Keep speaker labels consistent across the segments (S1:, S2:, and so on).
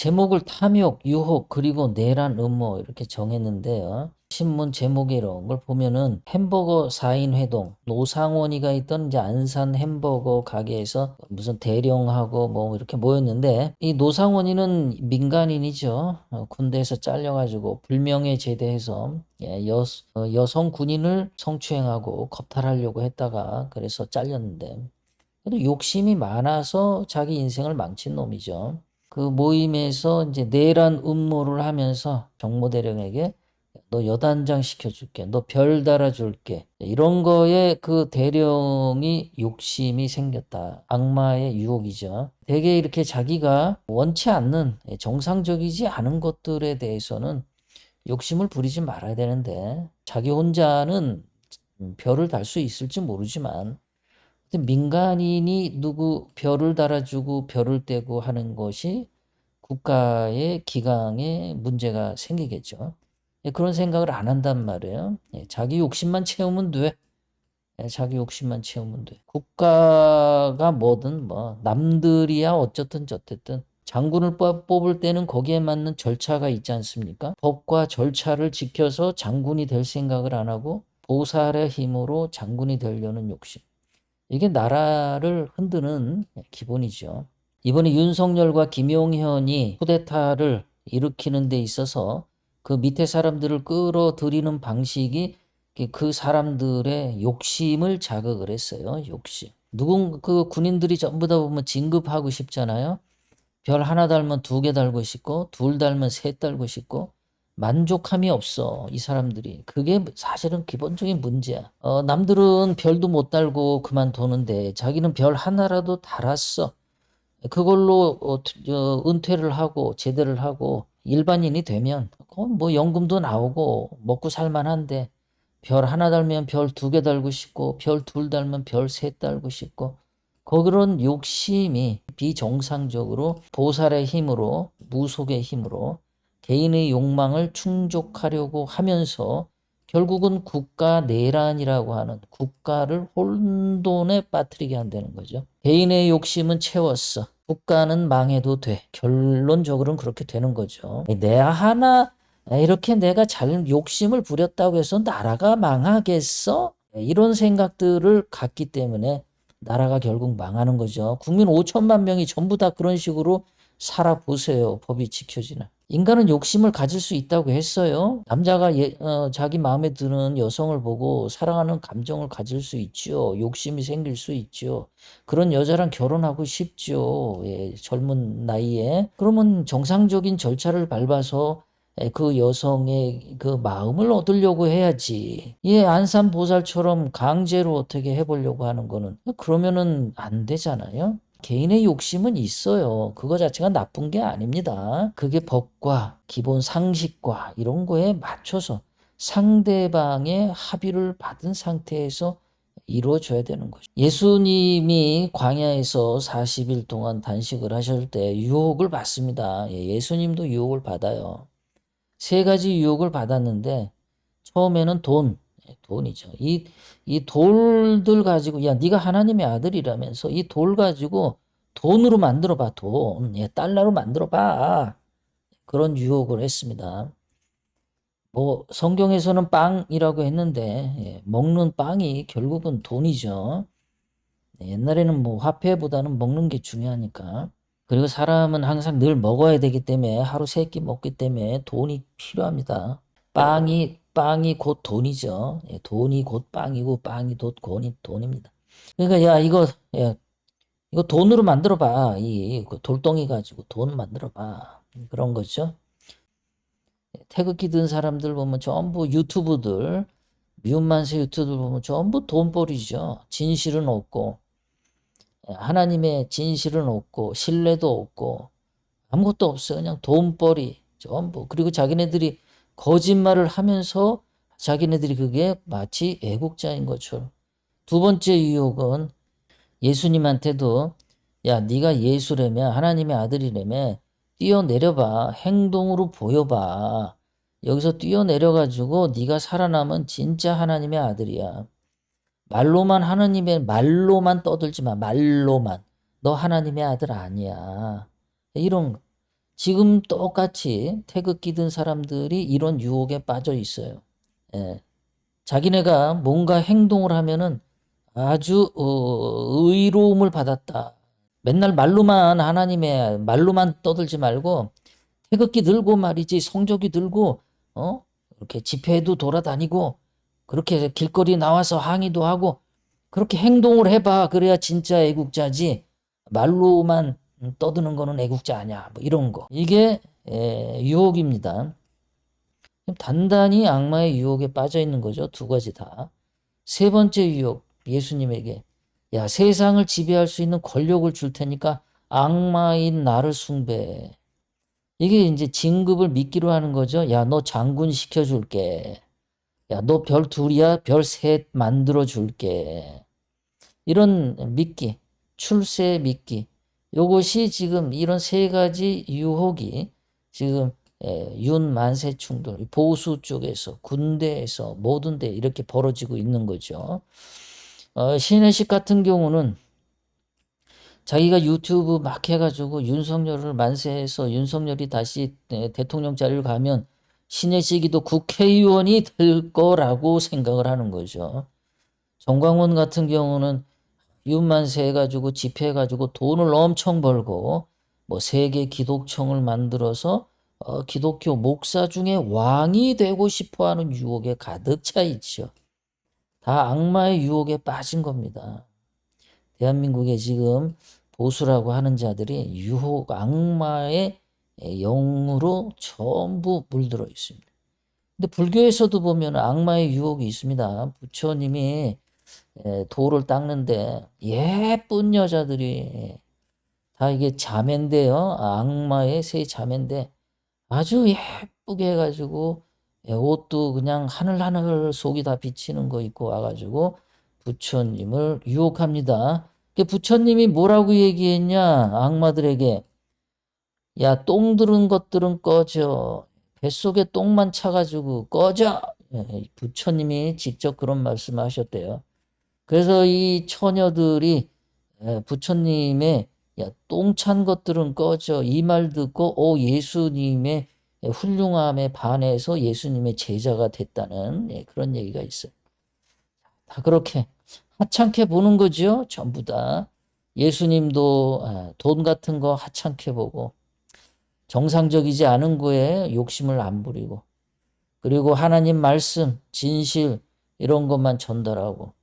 S1: 제목을 탐욕, 유혹, 그리고 내란 음모 이렇게 정했는데요. 신문 제목에 이런 걸 보면은 햄버거 4인 회동, 노상원이가 있던 이제 안산 햄버거 가게에서 무슨 대령하고 뭐 이렇게 모였는데 이 노상원이는 민간인이죠. 어, 군대에서 잘려가지고 불명예 제대해서 예, 여, 어, 여성 군인을 성추행하고 겁탈하려고 했다가 그래서 잘렸는데 그래도 욕심이 많아서 자기 인생을 망친 놈이죠. 그 모임에서 이제 내란 음모를 하면서 정모대령에게 너 여단장 시켜줄게. 너 별 달아줄게. 이런 거에 그 대령이 욕심이 생겼다. 악마의 유혹이죠. 되게 이렇게 자기가 원치 않는 정상적이지 않은 것들에 대해서는 욕심을 부리지 말아야 되는데 자기 혼자는 별을 달 수 있을지 모르지만 민간인이 누구 별을 달아주고 별을 떼고 하는 것이 국가의 기강에 문제가 생기겠죠. 예, 그런 생각을 안 한단 말이에요. 예, 자기 욕심만 채우면 돼. 예, 자기 욕심만 채우면 돼. 국가가 뭐든 뭐 남들이야 어쨌든 저쨌든 장군을 뽑- 뽑을 때는 거기에 맞는 절차가 있지 않습니까? 법과 절차를 지켜서 장군이 될 생각을 안 하고 보살의 힘으로 장군이 되려는 욕심. 이게 나라를 흔드는 기본이죠. 이번에 윤석열과 김용현이 쿠데타를 일으키는 데 있어서 그 밑에 사람들을 끌어들이는 방식이 그 사람들의 욕심을 자극을 했어요. 욕심. 누군 그 군인들이 전부 다 보면 진급하고 싶잖아요. 별 하나 달면 두 개 달고 싶고 둘 달면 셋 달고 싶고 만족함이 없어 이 사람들이. 그게 사실은 기본적인 문제야. 어, 남들은 별도 못 달고 그만두는데 자기는 별 하나라도 달았어. 그걸로 어, 어, 은퇴를 하고 제대를 하고 일반인이 되면 그건 뭐 연금도 나오고 먹고 살만한데 별 하나 달면 별 두 개 달고 싶고 별 둘 달면 별 셋 달고 싶고 그 그런 욕심이 비정상적으로 보살의 힘으로 무속의 힘으로 개인의 욕망을 충족하려고 하면서 결국은 국가 내란이라고 하는 국가를 혼돈에 빠뜨리게 한다는 거죠. 개인의 욕심은 채웠어. 국가는 망해도 돼. 결론적으로는 그렇게 되는 거죠. 내 하나 이렇게 내가 잘 욕심을 부렸다고 해서 나라가 망하겠어? 이런 생각들을 갖기 때문에 나라가 결국 망하는 거죠. 국민 5천만 명이 전부 다 그런 식으로 살아보세요. 법이 지켜지나. 인간은 욕심을 가질 수 있다고 했어요. 남자가 예, 어, 자기 마음에 드는 여성을 보고 사랑하는 감정을 가질 수 있죠. 욕심이 생길 수 있죠. 그런 여자랑 결혼하고 싶죠. 예, 젊은 나이에. 그러면 정상적인 절차를 밟아서 예, 그 여성의 그 마음을 얻으려고 해야지. 예, 안산 보살처럼 강제로 어떻게 해보려고 하는 거는 그러면은 안 되잖아요. 개인의 욕심은 있어요. 그거 자체가 나쁜 게 아닙니다. 그게 법과 기본 상식과 이런 거에 맞춰서 상대방의 합의를 받은 상태에서 이루어져야 되는 거죠. 예수님이 광야에서 40일 동안 단식을 하실 때 유혹을 받습니다. 예, 예수님도 유혹을 받아요. 세 가지 유혹을 받았는데 처음에는 돈, 예, 돈이죠. 이, 이 돌들 가지고 야 네가 하나님의 아들이라면서 이 돌 가지고 돈으로 만들어 봐 돈, 예, 달러로 만들어 봐 그런 유혹을 했습니다. 뭐 성경에서는 빵이라고 했는데 예, 먹는 빵이 결국은 돈이죠. 네, 옛날에는 뭐 화폐보다는 먹는 게 중요하니까. 그리고 사람은 항상 늘 먹어야 되기 때문에 하루 세 끼 먹기 때문에 돈이 필요합니다. 빵이 빵이 곧 돈이죠. 예, 돈이 곧 빵이고 빵이 곧 돈이 돈입니다. 그러니까 야 이거 예, 이거 돈으로 만들어 봐. 이 돌덩이 가지고 돈 만들어 봐. 그런 거죠. 태극기 든 사람들 보면 전부 유튜브들 미운만세 유튜브들 보면 전부 돈벌이죠. 진실은 없고 하나님의 진실은 없고 신뢰도 없고 아무것도 없어요. 그냥 돈벌이 전부. 그리고 자기네들이 거짓말을 하면서 자기네들이 그게 마치 애국자인 것처럼. 두 번째 유혹은 예수님한테도 야 네가 예수라며 하나님의 아들이라며 뛰어내려봐. 행동으로 보여봐. 여기서 뛰어내려가지고 네가 살아남은 진짜 하나님의 아들이야. 말로만 하나님의 말로만 떠들지 마. 말로만. 너 하나님의 아들 아니야. 이런 지금 똑같이 태극기 든 사람들이 이런 유혹에 빠져 있어요. 예. 자기네가 뭔가 행동을 하면은 아주 어, 의로움을 받았다. 맨날 말로만 하나님의 말로만 떠들지 말고 태극기 들고 말이지 성조기 들고 어 이렇게 집회도 돌아다니고 그렇게 길거리 나와서 항의도 하고 그렇게 행동을 해봐 그래야 진짜 애국자지 말로만 떠드는 거는 애국자 아니야 뭐 이런 거 이게 에, 유혹입니다. 단단히 악마의 유혹에 빠져 있는 거죠 두 가지 다. 세 번째 유혹 예수님에게 야 세상을 지배할 수 있는 권력을 줄 테니까 악마인 나를 숭배해. 이게 이제 진급을 미끼로 하는 거죠. 야, 너 장군 시켜줄게. 야, 너 별 둘이야? 별 셋 만들어 줄게. 이런 미끼, 출세 미끼. 요것이 지금 이런 세 가지 유혹이 지금 예, 윤만세 충돌, 보수 쪽에서, 군대에서, 모든 데 이렇게 벌어지고 있는 거죠. 어, 신혜식 같은 경우는 자기가 유튜브 막 해가지고 윤석열을 만세해서 윤석열이 다시 네, 대통령 자리를 가면 신혜식이도 국회의원이 될 거라고 생각을 하는 거죠. 정광훈 같은 경우는 윤만세 해가지고 집회해가지고 돈을 엄청 벌고 뭐 세계 기독청을 만들어서 어, 기독교 목사 중에 왕이 되고 싶어하는 유혹에 가득 차 있죠. 다 악마의 유혹에 빠진 겁니다. 대한민국에 지금 보수라고 하는 자들이 유혹 악마의 영으로 전부 물들어 있습니다. 근데 불교에서도 보면 악마의 유혹이 있습니다. 부처님이 돌을 닦는데 예쁜 여자들이 다 이게 자매인데요. 악마의 세 자매인데 아주 예쁘게 해가지고 옷도 그냥 하늘하늘 속이 다 비치는 거 입고 와가지고 부처님을 유혹합니다. 부처님이 뭐라고 얘기했냐? 악마들에게. 야, 똥 들은 것들은 꺼져. 뱃속에 똥만 차가지고 꺼져. 예, 부처님이 직접 그런 말씀을 하셨대요. 그래서 이 처녀들이 예, 부처님의 야, 똥찬 것들은 꺼져. 이 말 듣고, 오, 예수님의 훌륭함에 반해서 예수님의 제자가 됐다는 예, 그런 얘기가 있어요. 다 그렇게 하찮게 보는 거죠. 전부 다. 예수님도 아, 돈 같은 거 하찮게 보고 정상적이지 않은 거에 욕심을 안 부리고 그리고 하나님 말씀, 진실 이런 것만 전달하고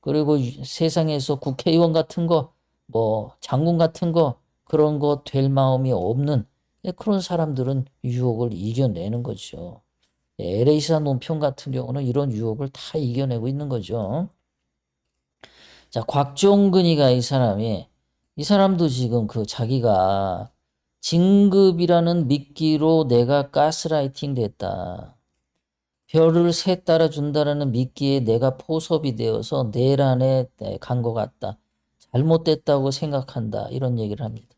S1: 그리고 세상에서 국회의원 같은 거, 뭐 장군 같은 거 그런 거 될 마음이 없는 예, 그런 사람들은 유혹을 이겨내는 거죠. LA사 논평 같은 경우는 이런 유혹을 다 이겨내고 있는 거죠. 자, 곽종근이가 이 사람이 이 사람도 지금 그 자기가 진급이라는 미끼로 내가 가스라이팅 됐다. 별을 세 따라 준다라는 미끼에 내가 포섭이 되어서 내란에 간 것 같다. 잘못됐다고 생각한다. 이런 얘기를 합니다.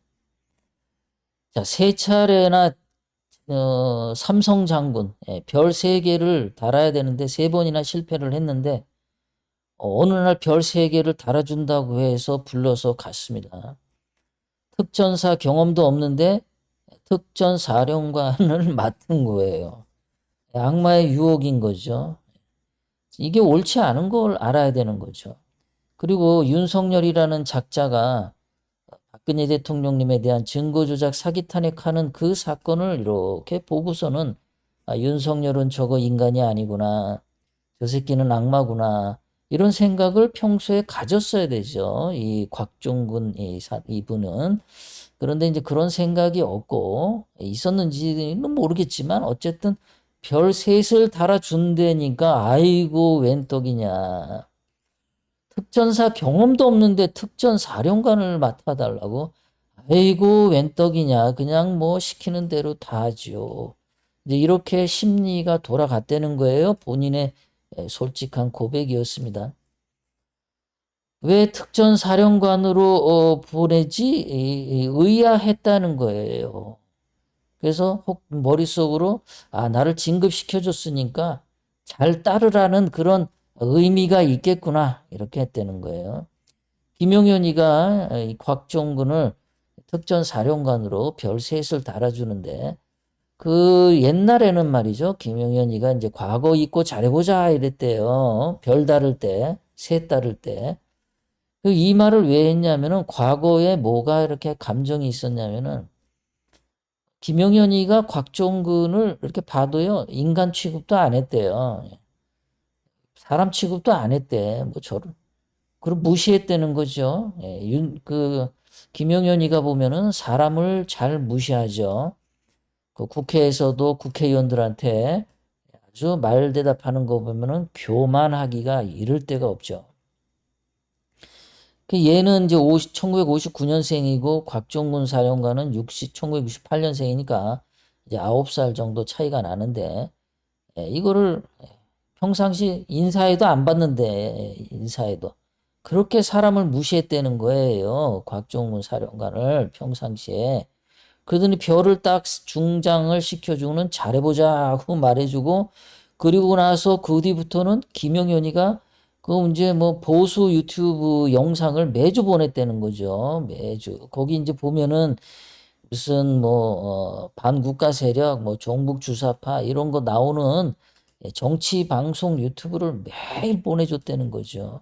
S1: 자, 세 차례나 어, 삼성 장군 예, 별세 개를 달아야 되는데 세 번이나 실패를 했는데 어, 어느 날 별 세 개를 달아준다고 해서 불러서 갔습니다. 특전사 경험도 없는데 특전 사령관을 맡은 거예요. 악마의 유혹인 거죠. 이게 옳지 않은 걸 알아야 되는 거죠. 그리고 윤석열이라는 작자가 박근혜 대통령님에 대한 증거조작 사기 탄핵하는 그 사건을 이렇게 보고서는 아, 윤석열은 저거 인간이 아니구나. 저 새끼는 악마구나. 이런 생각을 평소에 가졌어야 되죠. 이 곽종근 이 이분은. 그런데 이제 그런 생각이 없고 있었는지는 모르겠지만 어쨌든 별 셋을 달아준다니까 아이고 웬 떡이냐. 특전사 경험도 없는데 특전 사령관을 맡아달라고? 아이고 웬 떡이냐. 그냥 뭐 시키는 대로 다 하죠. 이제 이렇게 심리가 돌아갔다는 거예요. 본인의 예, 솔직한 고백이었습니다. 왜 특전 사령관으로 어, 보내지 의아했다는 거예요. 그래서 혹 머릿속으로 아 나를 진급시켜 줬으니까 잘 따르라는 그런 의미가 있겠구나 이렇게 했다는 거예요. 김용현이가 곽종근을 특전 사령관으로 별 셋을 달아주는데 그 옛날에는 말이죠. 김용현이가 이제 과거 잊고 잘해보자 이랬대요. 별 다를 때, 셋 다를 때. 그이 말을 왜 했냐면은 과거에 뭐가 이렇게 감정이 있었냐면은 김용현이가 곽종근을 이렇게 봐도요. 인간 취급도 안 했대요. 사람 취급도 안 했대. 뭐 저를 그럼 무시했다는 거죠. 예, 윤, 그 김용현이가 보면은 사람을 잘 무시하죠. 그 국회에서도 국회의원들한테 아주 말 대답하는 거 보면은 교만하기가 이를 데가 없죠. 그 얘는 이제 50, 1959년생이고 곽종근 사령관은 60, 1968년생이니까 이제 9살 정도 차이가 나는데 예, 이거를 평상시 인사에도 안 받는데 인사에도 그렇게 사람을 무시했다는 거예요. 곽종근 사령관을 평상시에. 그러더니 별을 딱 중장을 시켜주고는 잘해보자 하고 말해주고 그리고 나서 그 뒤부터는 김영현이가 그 이제 뭐 보수 유튜브 영상을 매주 보냈다는 거죠. 매주. 거기 이제 보면은 무슨 뭐 어, 반국가 세력, 뭐 종북 주사파 이런 거 나오는 정치 방송 유튜브를 매일 보내줬다는 거죠.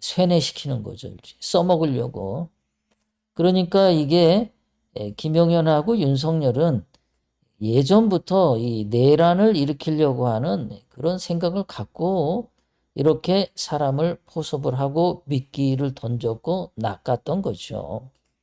S1: 세뇌시키는 거죠. 써먹으려고. 그러니까 이게 김용현하고 윤석열은 예전부터 이 내란을 일으키려고 하는 그런 생각을 갖고 이렇게 사람을 포섭을 하고 미끼를 던졌고 낚았던 거죠.